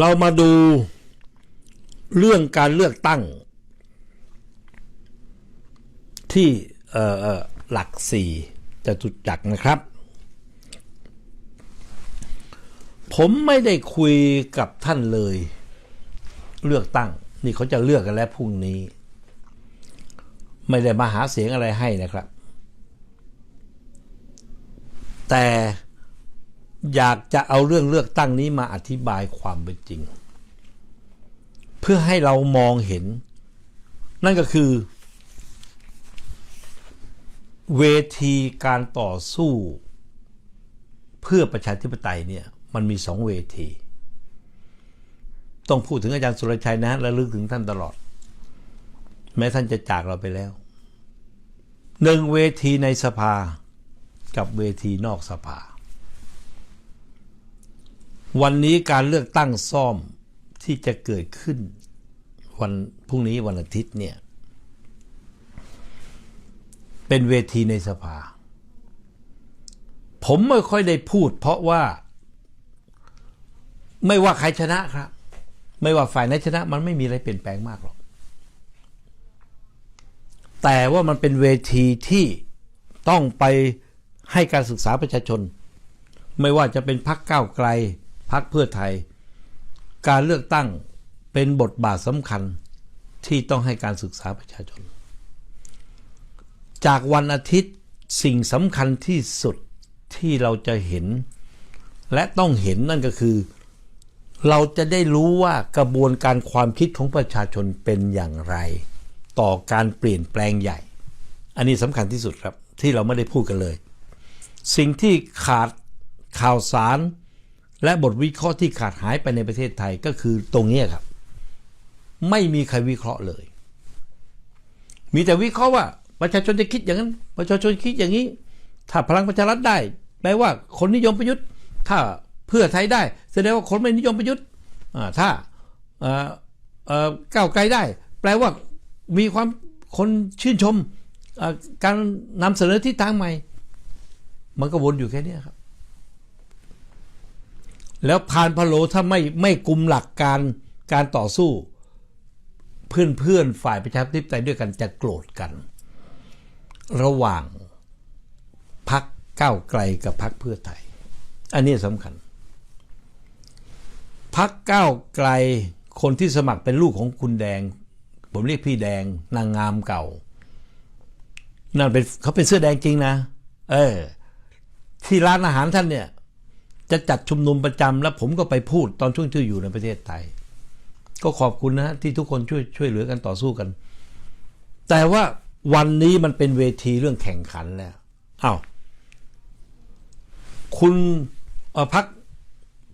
เรามาดูเรื่องการเลือกตั้ง ที่หลักสี่จะจุดจักนะครับ ผมไม่ได้คุยกับท่านเลย เลือกตั้ง นี่เขาจะเลือกกันแล้วพรุ่งนี้ ไม่ได้มาหาเสียงอะไรให้นะครับ แต่ อยากจะเอาเรื่องเลือกตั้งนี้มาอธิบายความเป็นจริง เพื่อให้เรามองเห็น นั่นก็คือ เวทีการต่อสู้ เพื่อประชาธิปไตยเนี่ยมันมีสองเวที ต้องพูดถึงอาจารย์สุรชัยนะและลึกถึงท่านตลอด แม้ท่านจะจากเราไปแล้วหนึ่งเวทีในสภากับเวทีนอกสภา วันนี้การเลือกตั้งซ่อมที่จะเกิดขึ้น วันพรุ่งนี้วันอาทิตย์เนี่ย เป็นเวทีในสภา ผมไม่ค่อยได้พูด เพราะว่า ไม่ว่าใครชนะครับ ไม่ว่าฝ่ายไหนชนะ มันไม่มีอะไรเปลี่ยนแปลงมากหรอก แต่ว่ามันเป็นเวทีที่ต้องไปให้การศึกษาประชาชน ไม่ว่าจะเป็นพักเก้าไกล พักเพื่อไทย การเลือกตั้งเป็นบทบาทสำคัญที่ต้องให้การศึกษาประชาชน จากวันอาทิตย์สิ่งสำคัญที่สุดที่เราจะเห็น และต้องเห็นนั่นก็คือ เราจะได้รู้ว่ากระบวนการความคิดของประชาชนเป็นอย่างไร ต่อการเปลี่ยนแปลงใหญ่ อันนี้สำคัญที่สุดครับที่เราไม่ได้พูดกันเลย สิ่งที่ขาดข่าวสาร และบทวิเคราะห์ที่ขาดหายไปในประเทศไทยก็คือตรงนี้ครับ ไม่มีใครวิเคราะห์เลย มีแต่วิเคราะห์ว่า ประชาชนจะคิดอย่างนั้น ประชาชนคิดอย่างนี้ ถ้าพลังประชารัฐได้แปลว่าคนนิยมประยุทธ์ ถ้าเพื่อไทยได้แสดงว่าคนไม่นิยมประยุทธ์ถ้าก้าวไกลได้ แปลว่ามีความคนชื่นชมการนำเสนอทิศทางใหม่ มันก็วนอยู่แค่นี้ครับ แล้วพานพะโลถ้าไม่ไม่กลุมหลักการการต่อสู้ เพื่อนเพื่อนฝ่ายประชาธิปไตยด้วยกันจะโกรธกัน ระหว่างพักก้าวไกลกับพักเพื่อไทย อันนี้สำคัญพักก้าวไกลคนที่สมัครเป็นลูกของคุณแดง ผมเรียกพี่แดงนางงามเก่า นั่นเป็นเขาเป็นเสื้อแดงจริงนะ เออ ที่ร้านอาหารท่านเนี่ย จะจัดชุมนุมประจำแล้วผมก็ไปพูดตอนช่วงที่อยู่ในประเทศไทย ก็ขอบคุณนะ ที่ทุกคนช่วยช่วยเหลือกันต่อสู้กัน แต่ว่าวันนี้มันเป็นเวทีเรื่องแข่งขันแล้วอ้าวคุณพัก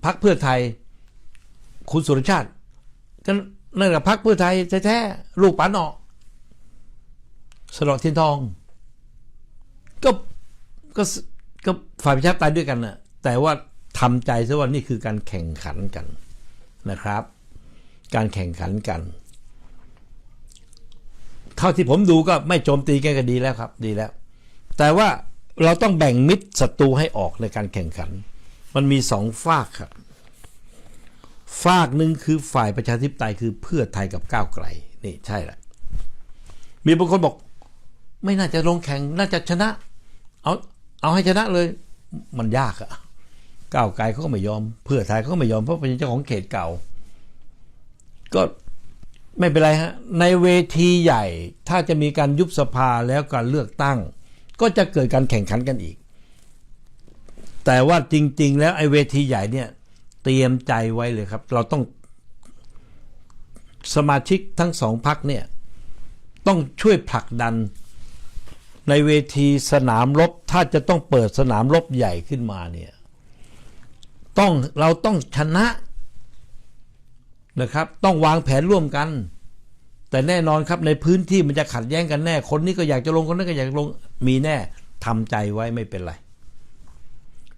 พักเพื่อไทย คุณสุรชาติก็นั่นกับพักเพื่อไทยแท้ๆลูกป๋าเนาะสนอเทียนทอง ก็ก็ก็ฝ่ายประชาธิปไตยด้วยกันนะแต่ว่า ทำใจซะว่านี่คือการแข่งขันกันนะครับ การแข่งขันกัน เท่าที่ผมดูก็ไม่โจมตีกันก็ดีแล้วครับ ดีแล้ว แต่ว่าเราต้องแบ่งมิตรศัตรูให้ออกในการแข่งขัน มันมีสองฝากครับฝากหนึ่งคือฝ่ายประชาธิปไตยคือเพื่อไทยกับก้าวไกลนี่ใช่แหละมีบางคนบอก ไม่น่าจะลงแข่งน่าจะชนะ เอาเอาให้ชนะเลย มันยากอะ ก้าวไกลเขาก็ไม่ยอม เพื่อไทยเขาก็ไม่ยอมเพราะเป็นเจ้าของเขตเก่า ก็ไม่เป็นไรฮะ ในเวทีใหญ่ถ้าจะมีการยุบสภาแล้วการเลือกตั้ง ก็จะเกิดการแข่งขันกันอีก แต่ว่าจริง ๆ แล้วไอ้เวทีใหญ่เนี่ย เตรียมใจไว้เลยครับ เราต้องสมาชิกทั้งสองพักเนี่ย ต้องช่วยผลักดันในเวทีสนามรบ ถ้าจะต้องเปิดสนามรบใหญ่ขึ้นมาเนี่ย ต้องเราต้องชนะนะครับ ต้องวางแผนร่วมกัน แต่แน่นอนครับในพื้นที่มันจะขัดแย้งกันแน่ คนนี้ก็อยากจะลงคนนั้นก็อยากลงมีแน่ทำใจไว้ไม่เป็นไร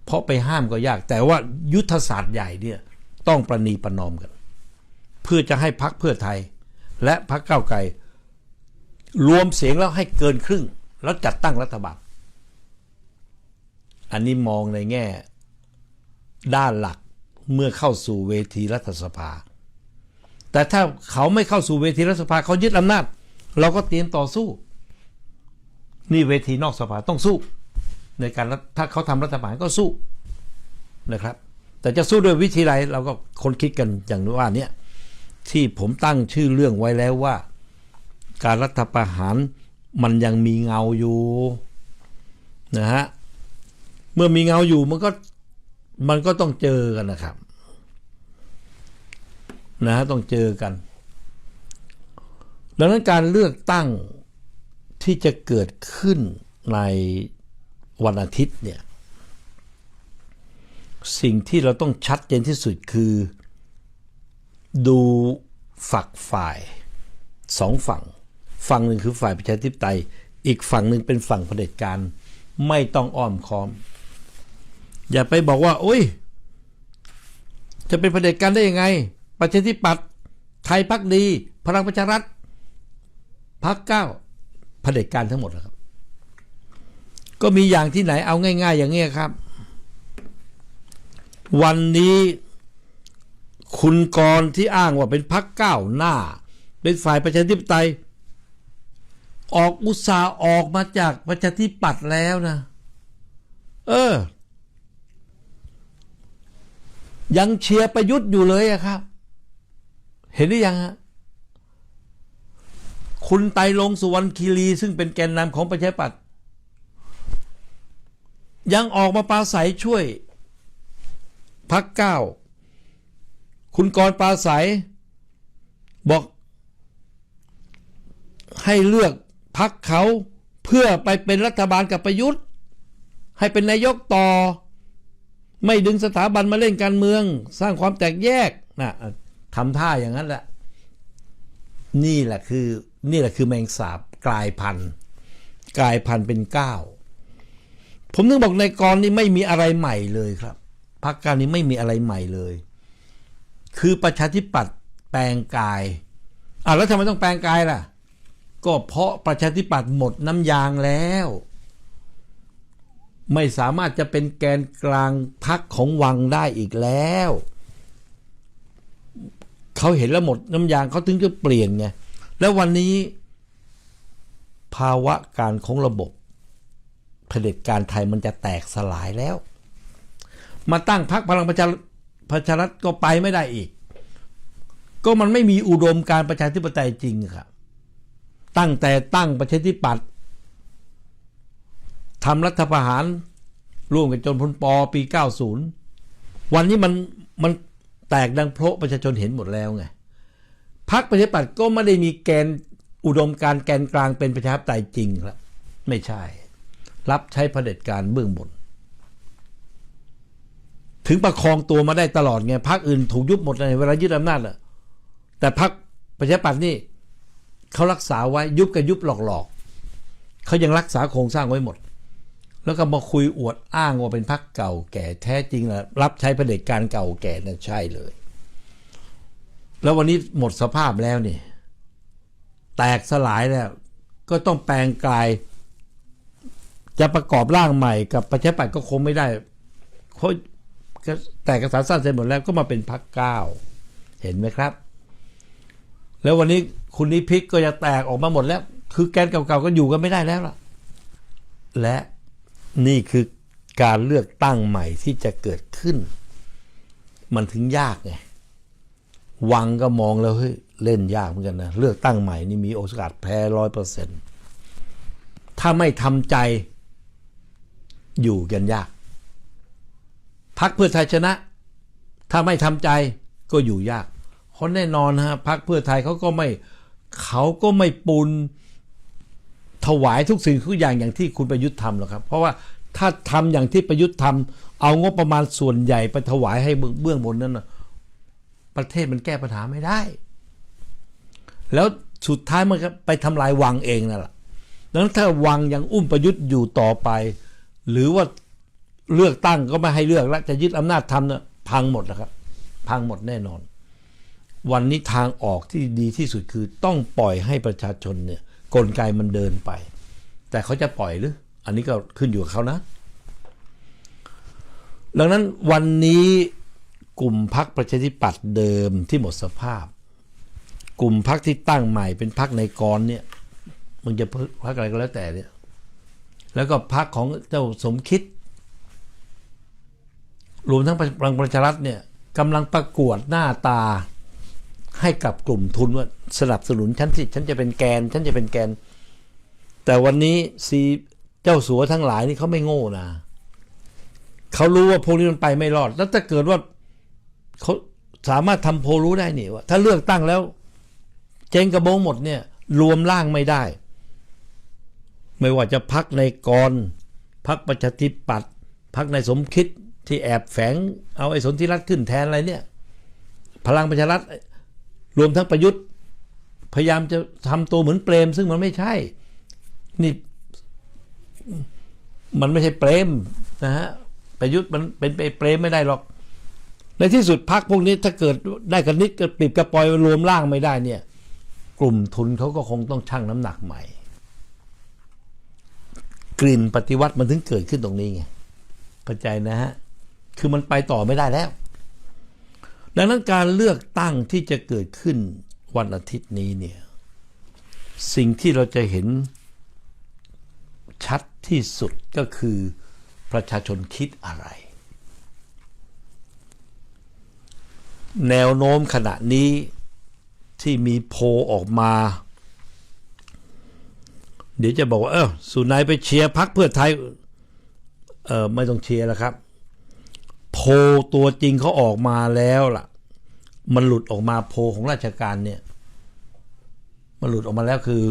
เพราะไปห้ามก็ยาก แต่ว่ายุทธศาสตร์ใหญ่เนี่ยต้องประนีประนอมกัน เพื่อจะให้พักเพื่อไทย และพักเก้าวไกลรวมเสียงแล้วให้เกินครึ่ง แล้วจัดตั้งรัฐบาล อันนี้มองในแง่ ด้านหลักเมื่อเข้าสู่เวทีรัฐสภา แต่ถ้าเขาไม่เข้าสู่เวทีรัฐสภาเขายึดอำนาจ เราก็เตรียมต่อสู้ นี่เวทีนอกสภาต้องสู้ ในการถ้าเขาทำรัฐประหารก็สู้นะครับ แต่จะสู้ด้วยวิธีไรเราก็คนคิดกันอย่างว่าเนี้ยที่ผมตั้งชื่อเรื่องไว้แล้วว่า การรัฐประหารมันยังมีเงาอยู่นะฮะเมื่อมีเงาอยู่มันก็ มันก็ต้องเจอกันนะครับนะฮะต้องเจอกัน ดังนั้นการเลือกตั้งที่จะเกิดขึ้นในวันอาทิตย์เนี่ย สิ่งที่เราต้องชัดเจนที่สุดคือ ดูฝักฝ่ายสองฝั่ง ฝั่งหนึ่งคือฝ่ายประชาธิปไตย อีกฝั่งหนึ่งเป็นฝั่งเผด็จการ ไม่ต้องอ้อมค้อม อย่าไปบอกว่าโอ้ย จะเป็นเผด็จการได้ยังไง ประชาธิปัตย์ไทยพักดี พลังประชารัฐพักเก้าเผด็จการทั้งหมดนะครับ ก็มีอย่างที่ไหนเอาง่าย ๆ อย่างเงี้ยครับ วันนี้คุณกรที่อ้างว่าเป็นพักก้าวหน้า เป็นฝ่ายประชาธิปไตย ออกอุตสาห์ออกมาจากประชาธิปัตย์แล้วนะ เออ ยังเชียร์ประยุทธ์อยู่เลยอะครับ เห็นหรือยังฮะคุณไตรลงสุวรรณคีรี ซึ่งเป็นแกนนำของประชาธิปัตย์ยังออกมาปราศัยช่วยพักเก้า คุณกรณ์ปราศัย บอก ให้เลือกพักเขาเพื่อไปเป็นรัฐบาลกับประยุทธ์ ให้เป็นนายกต่อ ไม่ดึงสถาบันมาเล่นการเมือง สร้างความแตกแยกนะทำท่าอย่างนั้นแหละ นี่แหละคือ นี่แหละคือแมงสาบกลายพันธุ์กลายพันธุ์เป็นเก้าผมนึกบอกในกรนี่ไม่มีอะไรใหม่เลยครับพรรคการนี้ไม่มีอะไรใหม่เลย คือประชาธิปัตย์แปลงกายอะแล้วทำไมต้องแปลงกายล่ะ ก็เพราะประชาธิปัตย์หมดน้ำยางแล้ว ไม่สามารถจะเป็นแกนกลางพักของวังได้อีกแล้ว เขาเห็นแล้วหมดน้ำยางเขาถึงจะเปลี่ยนไง แล้ววันนี้ ภาวะการของระบบเผด็จการไทยมันจะแตกสลายแล้ว มาตั้งพรรคพลังประชาประชารัฐก็ไปไม่ได้อีก ก็มันไม่มีอุดมการประชาธิปไตยจริงครับตั้งแต่ตั้งประชาธิปัตย์ ทำรัฐประหารร่วมกันจนพ้นปปี 90 วันนี้มันมันแตกดังเพราะประชาชนเห็นหมดแล้วไงพรรคประชาธิปัตย์ก็ไม่ได้มีแกนอุดมการแกนกลางเป็นประชาธิปไตยจริงครับไม่ใช่ รับใช้เผด็จการเบื้องบน ถึงประคองตัวมาได้ตลอดไงพรรคอื่นถูกยุบหมดเลยเวลายึดอำนาจอะแต่พรรคประชาธิปัตย์นี่เขารักษาไว้ยุบกันยุบหลอกๆเขายังรักษาโครงสร้างไว้หมด แล้วก็มาคุยอวดอ้างว่าเป็นพรรคเก่าแก่แท้จริงนะรับใช้พระเด็จการเก่าแก่นั่นใช่เลย แล้ววันนี้หมดสภาพแล้วนี่ แตกสลายแล้ว ก็ต้องแปลงกาย จะประกอบร่างใหม่กับประชาธิปัตย์ก็คงไม่ได้เขาแต่กระสารสั้นเสร็จหมดแล้วก็มาเป็นพรรคเก้าเห็นไหมครับ แล้ววันนี้คุณนิพิกก็จะแตกออกมาหมดแล้ว คือแกนเก่าๆก็อยู่กันไม่ได้แล้วล่ะ และ นี่คือการเลือกตั้งใหม่ที่จะเกิดขึ้น มันถึงยากไงวังก็มองแล้วเฮ้ยเล่นยากเหมือนกันนะเลือกตั้งใหม่นี่มีโอกาสแพ้ร้อยเปอร์เซ็นต์ถ้าไม่ทำใจอยู่กันยากพักเพื่อไทยชนะ ถ้าไม่ทำใจก็อยู่ยากเพราะแน่นอนฮะพักเพื่อไทยเขาก็ไม่เขาก็ไม่ปุน ถวายทุกสิ่งทุกอย่างอย่างที่คุณประยุทธ์ทำหรอกครับ เพราะว่าถ้าทำอย่างที่ประยุทธ์ทำเอางบประมาณส่วนใหญ่ไปถวายให้เบื้องบนนั้นนะประเทศมันแก้ปัญหาไม่ได้ แล้วสุดท้ายมันก็ไปทำลายวังเองนั่นแหละดังนั้นถ้าวังยังอุ้มประยุทธ์อยู่ต่อไป หรือว่าเลือกตั้งก็ไม่ให้เลือกแล้วจะยึดอำนาจทำเนี่ยพังหมดนะครับ พังหมดแน่นอน วันนี้ทางออกที่ดีที่สุดคือต้องปล่อยให้ประชาชนเนี่ย กลไกมันเดินไป แต่เขาจะปล่อยหรือ อันนี้ก็ขึ้นอยู่กับเขานะ ดังนั้นวันนี้กลุ่มพักประชาธิปัตย์เดิมที่หมดสภาพ กลุ่มพักที่ตั้งใหม่เป็นพักในกรเนี่ยมันจะพักอะไรก็แล้วแต่เนี่ย แล้วก็พักของเจ้าสมคิด รวมทั้งพลังประชารัฐเนี่ยกำลังประกวดหน้าตา ให้กับกลุ่มทุนว่าสนับสนุนฉันสิฉันจะเป็นแกน ฉันจะเป็นแกน แต่วันนี้ซีเจ้าสัวทั้งหลายนี่เขาไม่โง่นะเขารู้ว่าพวกนี้มันไปไม่รอด แล้วถ้าเกิดว่าเขาสามารถทำโพรู้ได้นี่ว่า ถ้าเลือกตั้งแล้ว เจงกระโบงหมดเนี่ย รวมร่างไม่ได้ ไม่ว่าจะพักในกรพักประชาธิปัตย์พักในสมคิดที่แอบแฝง เอาไอ้สนธิรัตน์ขึ้นแทนอะไรเนี่ย พลังประชารัฐ รวมทั้งประยุทธ์ พยายามจะทำตัวเหมือนเปรม ซึ่งมันไม่ใช่ นี่ มันไม่ใช่เปรมนะฮะประยุทธ์มันเป็นไปเปรมไม่ได้หรอก ในที่สุดพักพวกนี้ถ้าเกิดได้กระนิดกระปิบกระปอยรวมร่างไม่ได้เนี่ย กลุ่มทุนเขาก็คงต้องชั่งน้ำหนักใหม่ กลิ่นปฏิวัติมันถึงเกิดขึ้นตรงนี้ไงเข้าใจนะฮะคือมันไปต่อไม่ได้แล้ว ดังนั้นการเลือกตั้งที่จะเกิดขึ้นวันอาทิตย์นี้เนี่ยสิ่งที่เราจะเห็นชัดที่สุดก็คือประชาชนคิดอะไร แนวโน้มขณะนี้ที่มีโพออกมา เดี๋ยวจะบอกว่า เออสุนายไปเชียร์พักเพื่อไทย เออไม่ต้องเชียร์แล้วครับ โพตัวจริงเขาออกมาแล้วล่ะ มันหลุดออกมาโพลของราชการเนี่ย มันหลุดออกมาแล้วคือ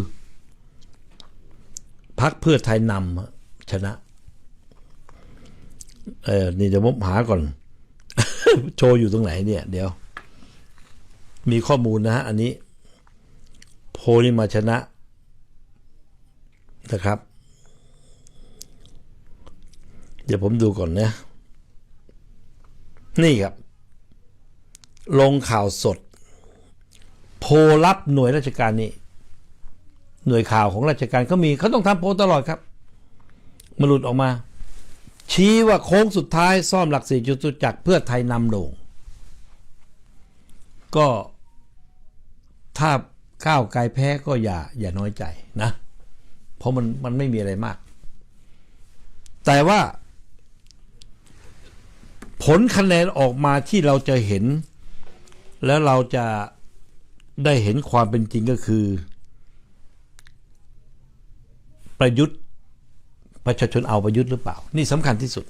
พักเพื่อไทยนำชนะ เออนี่เดี๋ยวผมหาก่อน โชว์อยู่ตรงไหนเนี่ย เดี๋ยว มีข้อมูลนะฮะอันนี้ โพลนี่มาชนะนะครับ เดี๋ยวผมดูก่อนนะ นี่ครับ ลงข่าวสด โพลรับหน่วยราชการนี่หน่วยข่าวของราชการเขามีเขาต้องทำโพลตลอดครับมาหลุดออกมา ชี้ว่าโค้งสุดท้ายซ่อมหลักสี่จุดจักรเพื่อไทยนำโด่งก็ถ้าก้าวไกลแพ้ก็อย่าอย่าน้อยใจนะ เพราะมันมันไม่มีอะไรมาก แต่ว่า ผลคะแนนออกมาที่เราจะเห็น แล้วเราจะได้เห็นความเป็นจริงก็คือ ประยุทธ์ประชาชนเอาประยุทธ์หรือเปล่า นี่สำคัญที่สุด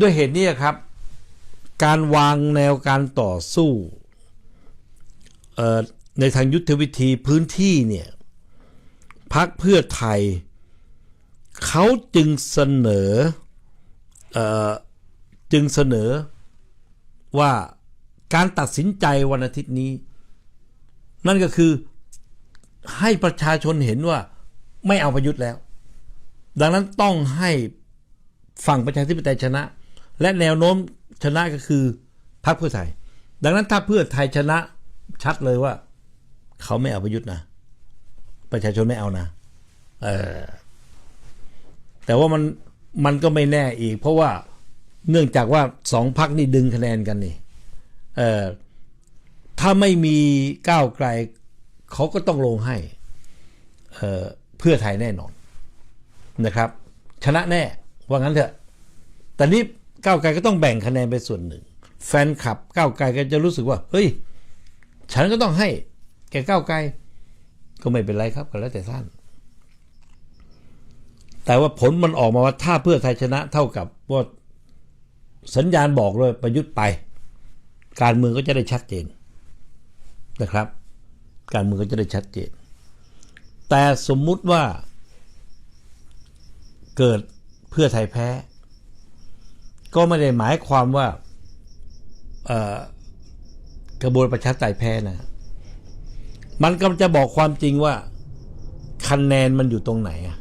ด้วยเหตุนี้ครับ การวางแนวการต่อสู้ในทางยุทธวิธีพื้นที่เนี่ยพักเพื่อไทย เขาจึงเสนอออจึงเสนอว่า การตัดสินใจวันอาทิตย์นี้ นั่นก็คือให้ประชาชนเห็นว่าไม่เอาประยุทธ์แล้ว ดังนั้นต้องให้ฝั่งประชาธิปไตยชนะ และแนวโน้มชนะก็คือพรรคเพื่อไทย ดังนั้นถ้าเพื่อไทยชนะชัดเลยว่า เขาไม่เอาประยุทธ์นะ ประชาชนไม่เอานะเออแต่ว่ามันมันก็ไม่แน่อีก เพราะว่าเนื่องจากว่าสองพักนี่ดึงคะแนนกันนี่ ถ้าไม่มีก้าวไกลเขาก็ต้องลงให้เเพื่อไทยแน่นอนนะครับ ชนะแน่ว่างั้นเถอะ แต่นี้ก้าวไกลก็ต้องแบ่งคะแนนไปส่วนหนึ่ง แฟนคลับก้าวไกลก็จะรู้สึกว่า เฮ้ย ฉันก็ต้องให้ แกก้าวไกล ก็ไม่เป็นไรครับก็แล้วแต่ท่าน แต่ว่าผลมันออกมาว่าถ้าเพื่อไทยชนะเท่ากับว่าสัญญาณบอกเลยประยุทธ์ไป การเมืองก็จะได้ชัดเจนนะครับ การเมืองก็จะได้ชัดเจน แต่สมมุติว่า เกิดเพื่อไทยแพ้ ก็ไม่ได้หมายความว่ากระบวนประชาธิปไตยแพ้นะ มันกำลังจะบอกความจริงว่า คะแนนมันอยู่ตรงไหนอะ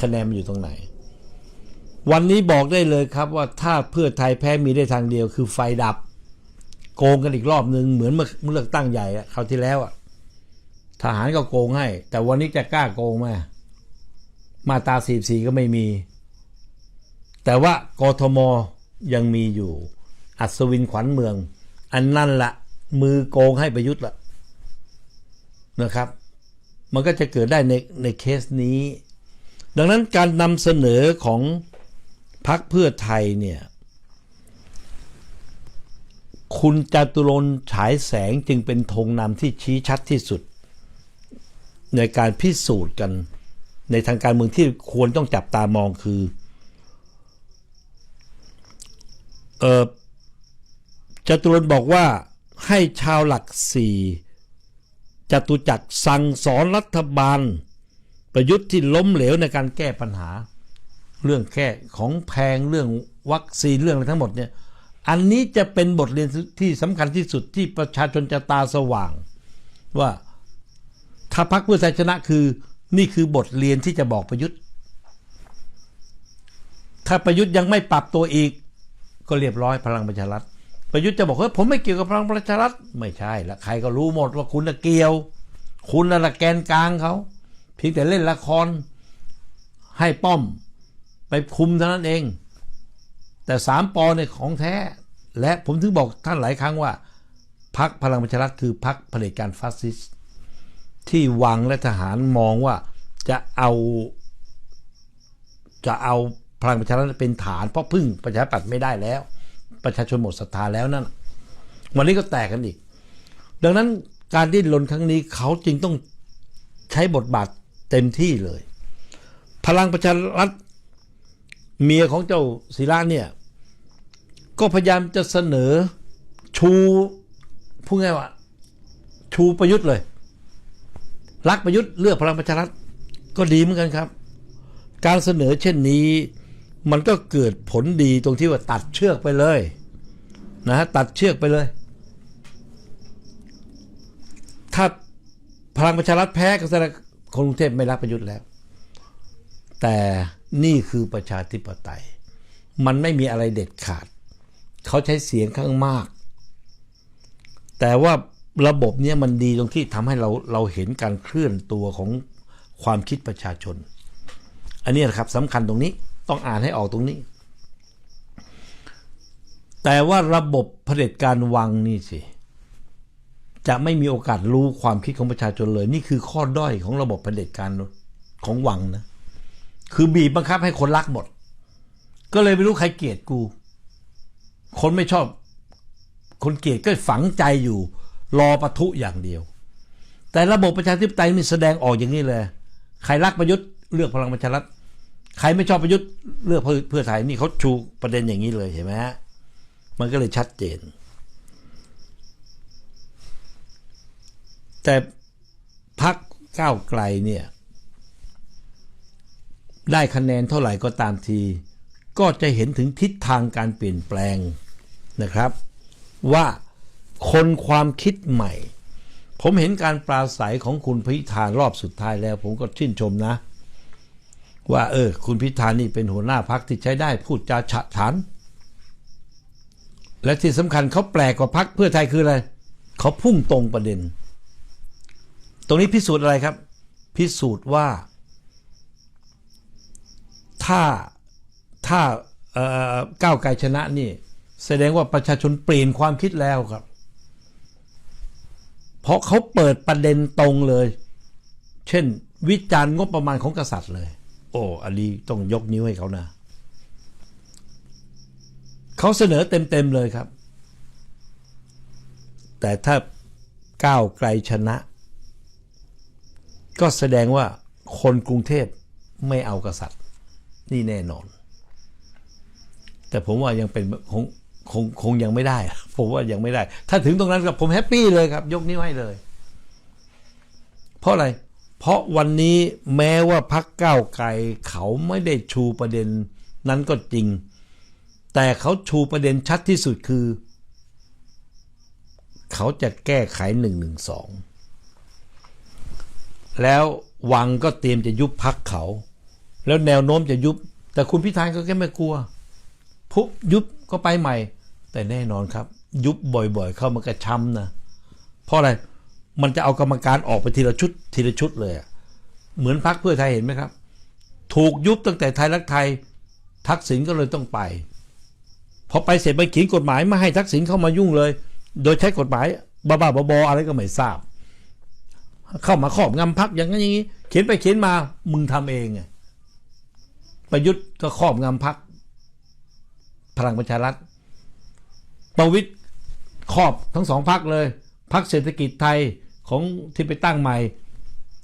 คะแนนมันอยู่ตรงไหน วันนี้บอกได้เลยครับว่าถ้าเพื่อไทยแพ้มีได้ทางเดียวคือไฟดับ โกงกันอีกรอบหนึ่งเหมือนเมื่อเลือกตั้งใหญ่คราวที่แล้วอะทหารก็โกงให้ แต่วันนี้จะกล้าโกงไหมมาตรา44ก็ไม่มี แต่ว่ากทมยังมีอยู่ อัศวินขวัญเมือง อันนั่นละมือโกงให้ประยุทธ์ละนะครับ มันก็จะเกิดได้ในในเคสนี้ ดังนั้นการนำเสนอของพรรคเพื่อไทยเนี่ย คุณจตุรนฉายแสงจึงเป็นธงนำที่ชี้ชัดที่สุด ในการพิสูจน์กัน ในทางการเมืองที่ควรต้องจับตามองคือเออจตุรนบอกว่าให้ชาวหลักสี่จตุจักรสั่งสอนรัฐบาล ประยุทธ์ที่ล้มเหลวในการแก้ปัญหา เรื่องแค่ของแพงเรื่องวัคซีนเรื่องอะไรทั้งหมดเนี่ย อันนี้จะเป็นบทเรียนที่สำคัญที่สุดที่ประชาชนจะตาสว่าง ว่าถ้าพรรคเพื่อไทยชนะคือ นี่คือบทเรียนที่จะบอกประยุทธ์ ถ้าประยุทธ์ยังไม่ปรับตัวอีก ก็เรียบร้อยพลังประชารัฐประยุทธ์จะบอกเฮ้ยผมไม่เกี่ยวกับพลังประชารัฐไม่ใช่ละใครก็รู้หมดว่าคุณน่ะเกี่ยว คุณน่ะละแกนกลางเขาเพียงแต่เล่นละครให้ป้อมไปคุมเท่านั้นเอง แต่สามปอเนี่ยของแท้ และผมถึงบอกท่านหลายครั้งว่าพักพลังประชารัฐคือพักเผด็จการฟาสซิสต์ที่วังและทหารมองว่าจะเอาจะเอาพลังประชารัฐเป็นฐานเพราะพึ่งประชาธิปัตย์ไม่ได้แล้ว ประชาชนหมดศรัทธาแล้วนั่นวันนี้ก็แตกกันอีก ดังนั้นการดิ้นรนครั้งนี้เขาจึงต้องใช้บทบาทเต็มที่เลย พลังประชารัฐเมียของเจ้าศิระเนี่ย ก็พยายามจะเสนอชูพูดง่ายว่า ชูประยุทธ์เลย รักประยุทธ์เลือกพลังประชารัฐก็ดีเหมือนกันครับ การเสนอเช่นนี้มันก็เกิดผลดีตรงที่ว่าตัดเชือกไปเลยนะฮะตัดเชือกไปเลย ถ้าพลังประชารัฐแพ้ก็แสดงคนกรุงเทพไม่รักประยุทธ์แล้ว แต่นี่คือประชาธิปไตย มันไม่มีอะไรเด็ดขาด เขาใช้เสียงข้างมาก แต่ว่าระบบเนี้ยมันดีตรงที่ทำให้เราเราเห็นการเคลื่อนตัวของความคิดประชาชน อันนี้นะครับสำคัญตรงนี้ต้องอ่านให้ออกตรงนี้ แต่ว่าระบบเผด็จการวังนี่สิ จะไม่มีโอกาสรู้ความคิดของประชาชนเลย นี่คือข้อด้อยของระบบเผด็จการของวังนะ คือบีบบังคับให้คนรักหมด ก็เลยไม่รู้ใครเกลียดกู คนไม่ชอบ คนเกลียดก็ฝังใจอยู่ รอปะทุอย่างเดียว แต่ระบบประชาธิปไตยนี่แสดงออกอย่างนี้เลย ใครรักประยุทธ์เลือกพลังประชารัฐใครไม่ชอบประยุทธ์เลือกเพื่อเพื่อไทยนี่เขาชูประเด็นอย่างนี้เลยเห็นไหมฮะมันก็เลยชัดเจน แต่พักก้าวไกลเนี่ย ได้คะแนนเท่าไหร่ก็ตามที ก็จะเห็นถึงทิศทางการเปลี่ยนแปลง นะครับ ว่าคนความคิดใหม่ ผมเห็นการปราศัยของคุณพิธารอบสุดท้ายแล้ว ผมก็ชื่นชมนะ ว่า เออ คุณพิธานี่เป็นหัวหน้าพักที่ใช้ได้พูดจาฉะฉานและที่สำคัญเขาแปลกกว่าพักเพื่อไทยคืออะไรเขาพุ่งตรงประเด็น ตรงนี้พิสูจน์อะไรครับ พิสูจน์ว่า ถ้าถ้าก้าวไกลชนะนี่ แสดงว่าประชาชนเปลี่ยนความคิดแล้วครับ เพราะเขาเปิดประเด็นตรงเลย เช่น วิจารณ์งบประมาณของกษัตริย์เลย โอ้อันนี้ต้องยกนิ้วให้เขานะเขาเสนอเต็มๆเลยครับ แต่ถ้าก้าวไกลชนะ ก็แสดงว่าคนกรุงเทพไม่เอากษัตริย์ นี่แน่นอน แต่ผมว่ายังเป็นคง คงคงยังไม่ได้ ผมว่ายังไม่ได้ ถ้าถึงตรงนั้นกับผมแฮปปี้เลยครับ ยกนิ้วให้เลย เพราะอะไร เพราะวันนี้แม้ว่าพักก้าวไกลเขาไม่ได้ชูประเด็นนั้นก็จริง แต่เขาชูประเด็นชัดที่สุดคือ เขาจะแก้ไขหนึ่งหนึ่งสองแล้ววังก็เตรียมจะยุบพักเขา แล้วแนวโน้มจะยุบ แต่คุณพิธานก็แค่ไม่กลัว พุบยุบก็ไปใหม่ แต่แน่นอนครับ ยุบบ่อยๆ เข้ามันกระช้ำนะเพราะอะไรมันจะเอากรรมการออกไปทีละชุดทีละชุดเลยเหมือนพักเพื่อไทยเห็นไหมครับ ถูกยุบตั้งแต่ไทยรักไทย ทักษิณก็เลยต้องไปพอไปเสร็จไปเขียนกฎหมายไม่ให้ทักษิณเข้ามายุ่งเลย โดยใช้กฎหมายบ้าๆบอๆอะไรก็ไม่ทราบ เข้ามาครอบงำพักอย่างนั้นอย่างนี้ เขียนไปเขียนมามึงทำเองไงประยุทธ์ก็ครอบงำพักพลังประชารัฐ ประวิตยครอบทั้งสองพักเลยพักเศรษฐกิจไทยของที่ไปตั้งใหม่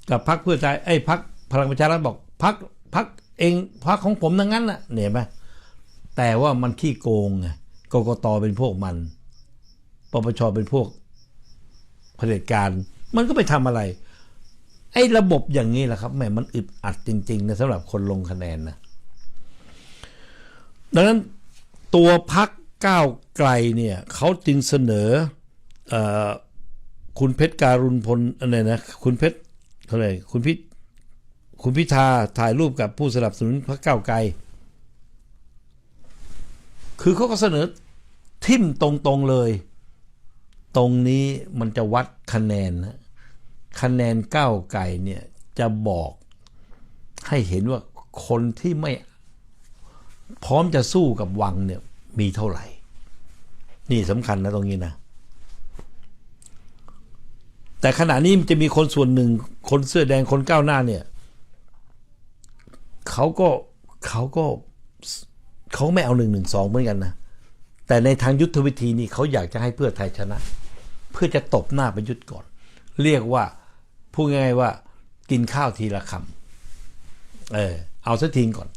กับพักเพื่อไทยไอ้พักพลังประชารัฐบอกพักพักเองพักของผมทั้งนั้นน่ะเนี่ยเห็นไหมแต่ว่ามันขี้โกงไงกกตเป็นพวกมันปปชเป็นพวกเผด็จการ มันก็ไปทำอะไร ไอ้ระบบอย่างนี้แหละครับแหมมันอึดอัดจริงๆนะสำหรับคนลงคะแนนนะดังนั้นตัวพัก ก้าวไกลเนี่ยเขาจึงเสนออคุณเพชรการุณพลอะไรนะคุณเพชรเท่าไรคุณพิคุณพิธาถ่ายรูปกับผู้สนับสนุนพรรคก้าวไกล คือเขาก็เสนอทิมตรงๆเลย ตรงนี้มันจะวัดคะแนนนะคะแนนก้าวไกลเนี่ยจะบอกให้เห็นว่าคนที่ไม่พร้อมจะสู้กับวังเนี่ย มีเท่าไหร่ นี่สำคัญนะตรงนี้นะ แต่ขณะนี้มันจะมีคนส่วนหนึ่ง คนเสื้อแดงคนก้าวหน้าเนี่ยเขาก็เขาก็เขาไม่เอาหนึ่งหนึ่งสองเหมือนกันนะ แต่ในทางยุทธวิธีนี่เขาอยากจะให้เพื่อไทยชนะ เพื่อจะตบหน้าประยุทธ์ก่อน เรียกว่าพูดง่ายๆว่ากินข้าวทีละคำเออเอาสักทีก่อน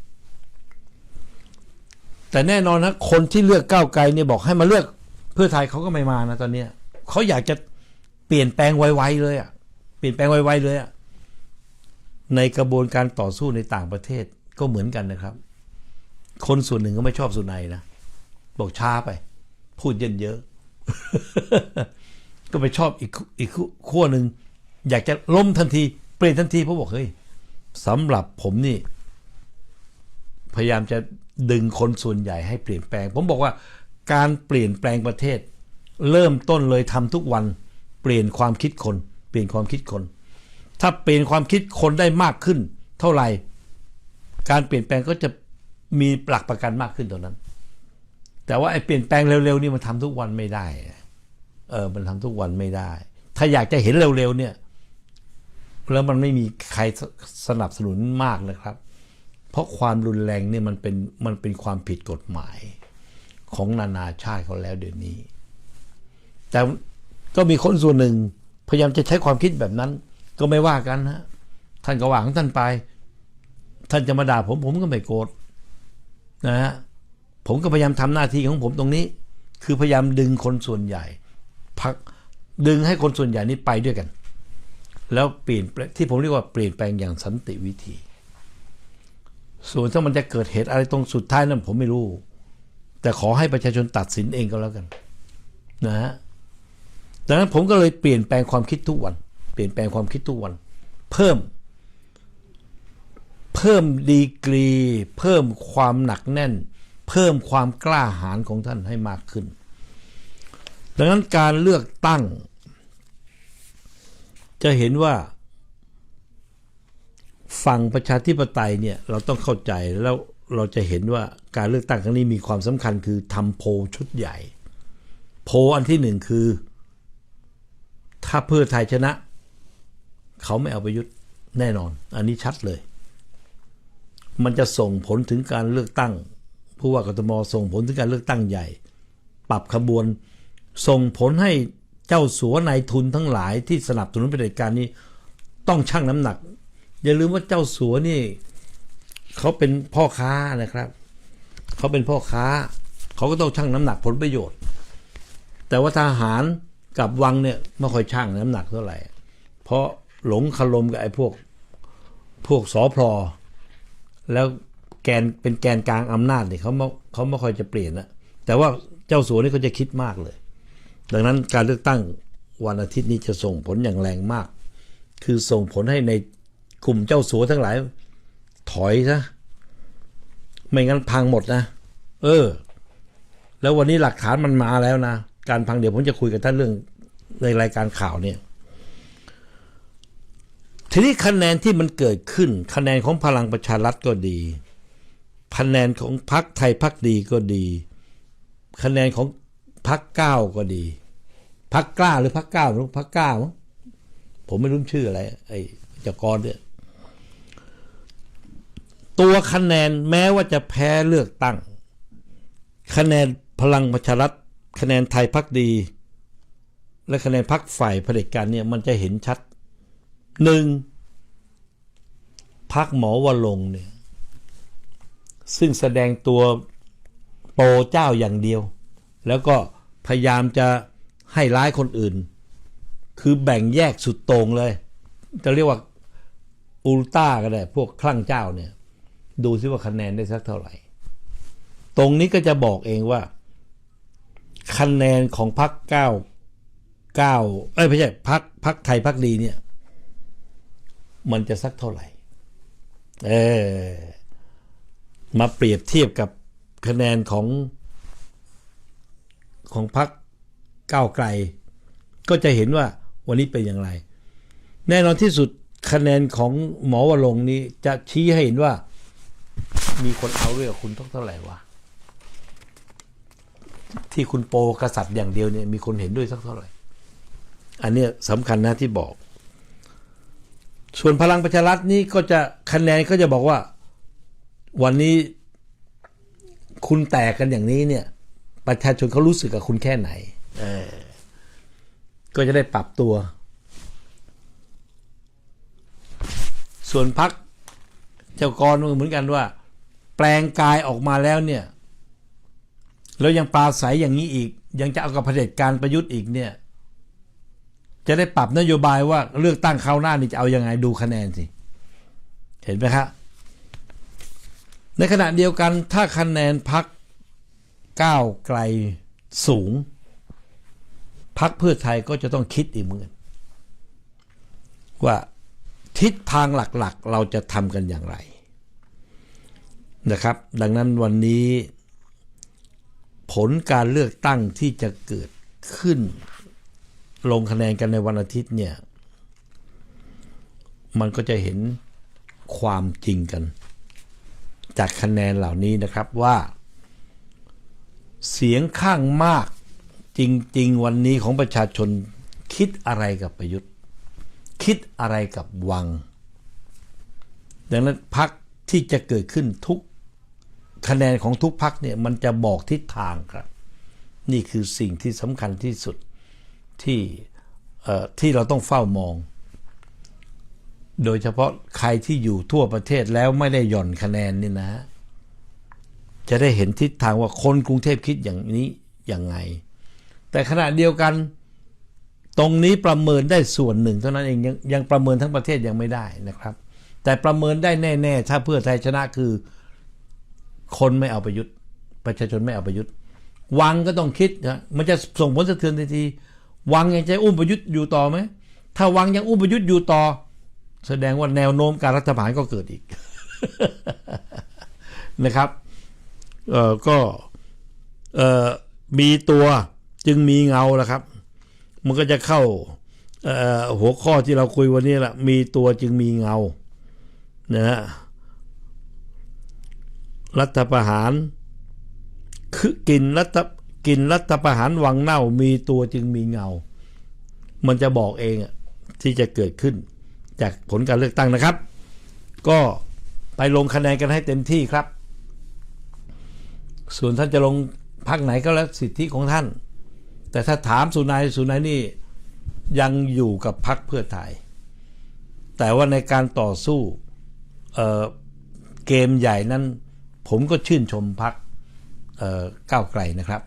แต่แน่นอนนะคนที่เลือกก้าวไกลเนี่ยบอกให้มาเลือกเพื่อไทยเขาก็ไม่มานะตอนเนี้ยเขาอยากจะเปลี่ยนแปลงไวๆเลยอะ่ะเปลี่ยนแปลงไวๆเลยอะ่ะในกระบวนการต่อสู้ในต่างประเทศก็เหมือนกันนะครับ คนส่วนหนึ่งก็ไม่ชอบสุนัยนะบอกช้าไป พูดเย็นเยอะก็ไปชอบอีกอีกขั้วหนึ่งอยากจะล้มทันที เปลี่ยนทันทีเพราะบอกเฮ้ยสำหรับผมนี่ พยายามจะ ดึงคนส่วนใหญ่ให้เปลี่ยนแปลง ผมบอกว่าการเปลี่ยนแปลงประเทศ เริ่มต้นเลยทำทุกวัน เปลี่ยนความคิดคน เปลี่ยนความคิดคน ถ้าเปลี่ยนความคิดคนได้มากขึ้น เท่าไหร่ การเปลี่ยนแปลงก็จะมีหลักประกันมากขึ้นตรงนั้น แต่ว่าไอ้เปลี่ยนแปลงเร็วๆนี่มันทำทุกวันไม่ได้ เออ มันทำทุกวันไม่ได้ ถ้าอยากจะเห็นเร็วๆเนี่ย แล้วมันไม่มีใครสนับสนุนมากนะครับ เพราะความรุนแรงเนี่ยมันเป็นมันเป็นความผิดกฎหมายของนานาชาติเขาแล้วเดี๋ยวนี้ แต่ก็มีคนส่วนหนึ่ง พยายามจะใช้ความคิดแบบนั้น ก็ไม่ว่ากันนะท่านก็ว่าของท่านไป ท่านจะมาด่าผมผมก็ไม่โกรธนะฮะผมก็พยายามทำหน้าที่ของผมตรงนี้ คือพยายามดึงคนส่วนใหญ่พักดึงให้คนส่วนใหญ่นี้ไปด้วยกัน แล้วเปลี่ยนที่ผมเรียกว่าเปลี่ยนแปลงอย่างสันติวิธี ส่วนถ้ามันจะเกิดเหตุอะไรตรงสุดท้ายนั้นผมไม่รู้ แต่ขอให้ประชาชนตัดสินเองก็แล้วกันนะฮะดังนั้นผมก็เลยเปลี่ยนแปลงความคิดทุกวัน เปลี่ยนแปลงความคิดทุกวัน เพิ่ม เพิ่มดีกรี เพิ่มความหนักแน่น เพิ่มความกล้าหาญของท่านให้มากขึ้น ดังนั้นการเลือกตั้ง จะเห็นว่า ฝั่งประชาธิปไตยเนี่ยเราต้องเข้าใจแล้วเราจะเห็นว่าการเลือกตั้งครั้งนี้มีความสำคัญคือทำโพลชุดใหญ่ โพลอันที่หนึ่งคือ ถ้าเพื่อไทยชนะ เขาไม่เอาประยุทธ์แน่นอน อันนี้ชัดเลย มันจะส่งผลถึงการเลือกตั้งผู้ว่ากทมส่งผลถึงการเลือกตั้งใหญ่ ปรับขบวน ส่งผลให้เจ้าสัวนายทุนทั้งหลายที่สนับสนุนเผด็จการนี้ ต้องชั่งน้ำหนัก อย่าลืมว่าเจ้าสัวนี่เขาเป็นพ่อค้านะครับเขาเป็นพ่อค้า เขาก็ต้องชั่งน้ำหนักผลประโยชน์ แต่ว่าทหารกับวังเนี่ยไม่ค่อยชั่งน้ำหนักเท่าไหร่ เพราะหลงคารมกับไอ้พวกพวกสอพลอแล้วแกนเป็นแกนกลางอำนาจเนี่ยเขาไม่เขาไม่ค่อยจะเปลี่ยนนะแต่ว่าเจ้าสัวนี่เขาจะคิดมากเลย ดังนั้นการเลือกตั้งวันอาทิตย์นี้จะส่งผลอย่างแรงมาก คือส่งผลให้ใน กลุ่มเจ้าสัวทั้งหลาย ถอยซะไม่งั้นพังหมดนะ เออ แล้ววันนี้หลักฐานมันมาแล้วนะ การพังเดี๋ยวผมจะคุยกับท่านเรื่องในรายการข่าวเนี่ย ทีนี้คะแนนที่มันเกิดขึ้น คะแนนของพลังประชารัฐก็ดี คะแนนของพรรคไทยพรรคดีก็ดี คะแนนของพักเก้าก็ดีพักกล้าหรือพักเก้าไม่รู้พักเก้ามั้งผมไม่รู้ชื่ออะไร ไอ้จากรเนี่ย ตัวคะแนนแม้ว่าจะแพ้เลือกตั้ง คะแนนพลังประชารัฐคะแนนไทยพักดี และคะแนนพักฝ่ายเผด็จการเนี่ยมันจะเห็นชัดหนึ่งพักหมอวลงเนี่ยซึ่งแสดงตัวโปเจ้าอย่างเดียว แล้วก็พยายามจะให้ร้ายคนอื่น คือแบ่งแยกสุดโต่งเลย จะเรียกว่าอุลต้าก็ได้ พวกคลั่งเจ้าเนี่ย ดูซิว่าคะแนนได้สักเท่าไหร่ ตรงนี้ก็จะบอกเองว่า คะแนนของพรรคเก้าเก้าเอ้ยไม่ใช่พรรคพรรคไทยพรรคดีเนี่ย มันจะสักเท่าไหร่ เออมาเปรียบเทียบกับคะแนนของของพรรคก้าวไกล ก็จะเห็นว่าวันนี้เป็นอย่างไร แน่นอนที่สุดคะแนนของหมอวรงนี้จะชี้ให้เห็นว่า มีคนเอาเรื่องคุณต้องเท่าไหร่วะที่คุณโปกษัตริย์อย่างเดียวเนี่ยมีคนเห็นด้วยสักเท่าไหร่ อันเนี้ยสำคัญนะที่บอก ส่วนพลังประชารัฐนี่ก็จะคะแนนก็จะบอกว่า วันนี้คุณแตกกันอย่างนี้เนี่ย ประชาชนเขารู้สึกกับคุณแค่ไหนเออก็จะได้ปรับตัว ส่วนพักเจ้ากรเหมือนกันว่า แปลงกายออกมาแล้วเนี่ย แล้วยังปราศัยอย่างนี้อีก ยังจะเอากับเผด็จการประยุทธ์อีกเนี่ย จะได้ปรับนโยบายว่าเลือกตั้งคราวหน้านี่จะเอายังไงดูคะแนนสิ เห็นไหมครับในขณะเดียวกันถ้าคะแนนพักก้าวไกลสูงพักเพื่อไทยก็จะต้องคิดอีกเหมือนว่าทิศทางหลักๆ เราจะทำกันอย่างไร นะครับ ดังนั้นวันนี้ผลการเลือกตั้งที่จะเกิดขึ้น ลงคะแนนกันในวันอาทิตย์เนี่ย มันก็จะเห็นความจริงกัน จากคะแนนเหล่านี้นะครับว่า เสียงข้างมากจริง ๆ วันนี้ของประชาชนคิดอะไรกับประยุทธ์ คิดอะไรกับวัง ดังนั้นพักที่จะเกิดขึ้นทุก คะแนนของทุกพักเนี่ยมันจะบอกทิศทางครับ นี่คือสิ่งที่สำคัญที่สุดที่ที่เราต้องเฝ้ามอง โดยเฉพาะใครที่อยู่ทั่วประเทศแล้วไม่ได้หย่อนคะแนนนี่นะ จะได้เห็นทิศทางว่าคนกรุงเทพคิดอย่างนี้อย่างไง แต่ขณะเดียวกันตรงนี้ประเมินได้ส่วนหนึ่งเท่านั้นเองยังยังประเมินทั้งประเทศยังไม่ได้นะครับ แต่ประเมินได้แน่ ๆ ถ้าเพื่อไทยชนะคือ คนไม่เอาประยุทธ์ ประชาชนไม่เอาประยุทธ์ วังก็ต้องคิดนะมันจะส่งผลสะเทือนทันที วังยังจะอุ้มประยุทธ์อยู่ต่อไหม ถ้าวังยังอุ้มประยุทธ์อยู่ต่อ แสดงว่าแนวโน้มการรัฐประหารก็เกิดอีกนะครับเออก็เออมีตัวจึงมีเงาแล้วครับ มันก็จะเข้าหัวข้อที่เราคุยวันนี้แหละมีตัวจึงมีเงานะฮะ รัฐประหาร คือกินรัฐกินรัฐประหารวังเน่ามีตัวจึงมีเงา มันจะบอกเองที่จะเกิดขึ้น จากผลการเลือกตั้งนะครับ ก็ไปลงคะแนนกันให้เต็มที่ครับ ส่วนท่านจะลงพักไหนก็แล้วสิทธิของท่าน แต่ถ้าถามสุนายสุนายนี่ยังอยู่กับพักเพื่อไทย แต่ว่าในการต่อสู้เเกมใหญ่นั้น ผมก็ชื่นชมพักก้าวไกลนะครับ